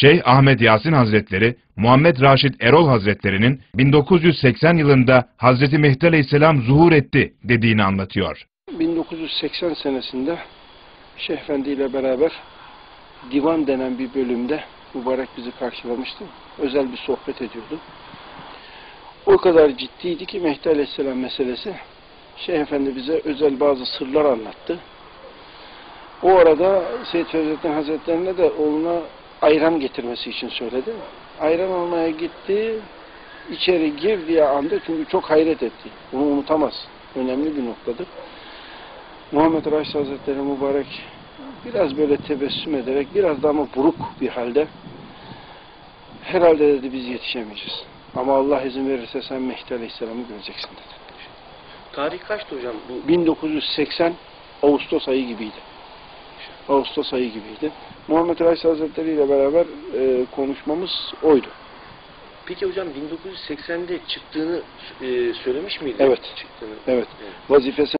Şeyh Ahmet Yasin Hazretleri, Muhammed Raşid Erol Hazretleri'nin 1980 yılında Hazreti Mehdi Aleyhisselam zuhur etti dediğini anlatıyor. 1980 senesinde Şeyh Efendi ile beraber divan denen bir bölümde mübarek bizi karşılamıştı. Özel bir sohbet ediyordu. O kadar ciddiydi ki Mehdi Aleyhisselam meselesi. Şeyh Efendi bize özel bazı sırlar anlattı. O arada Seyyid Fevzettin Hazretlerine de oğluna ayran getirmesi için söyledi. Ayran almaya gitti. İçeri girdiği anda çünkü çok hayret etti. Bunu unutamaz. Önemli bir noktadır. Muhammed Raşid Hazretleri mübarek biraz böyle tebessüm ederek biraz da ama buruk bir halde herhalde dedi biz yetişemeyeceğiz. Ama Allah izin verirse sen Mehdi Aleyhisselam'ı göreceksin dedi. Tarih kaçtı hocam? Bu 1980 Ağustos ayı gibiydi. Ağustos ayı gibiydi. Muhammed Raşid Hazretleri ile beraber e, konuşmamız oydu. Peki hocam 1980'de çıktığını e, söylemiş miydi? Evet. Çıktığını. Evet. Vazifesi